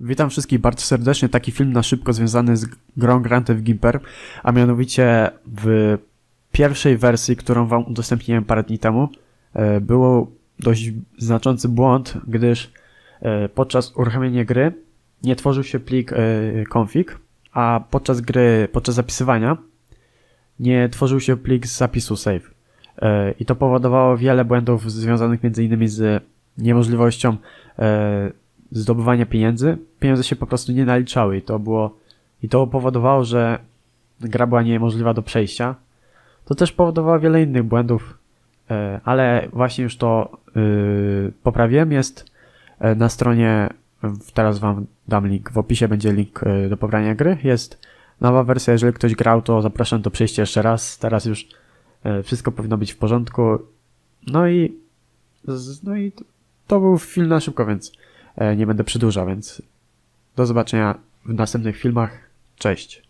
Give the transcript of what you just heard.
Witam wszystkich bardzo serdecznie. Taki film na szybko związany z grą Grand Theft Gimper, a mianowicie w pierwszej wersji, którą wam udostępniłem parę dni temu, e, było dość znaczący błąd, gdyż e, podczas uruchamiania gry nie tworzył się plik e, config, a podczas gry, podczas zapisywania nie tworzył się plik z zapisu save. I to powodowało wiele błędów związanych m.in. z niemożliwością zdobywania pieniędzy. Pieniądze się po prostu nie naliczały i to było i to powodowało, że gra była niemożliwa do przejścia. To też powodowało wiele innych błędów, e, ale właśnie już to yy, poprawiłem. Jest e, na stronie, teraz wam dam link, w opisie będzie link e, do pobrania gry. Jest nowa wersja, jeżeli ktoś grał, to zapraszam do przejścia jeszcze raz. Teraz już e, wszystko powinno być w porządku. No i no i to- był film na szybko, więc e, nie będę przedłużał, więc do zobaczenia w następnych filmach. Cześć.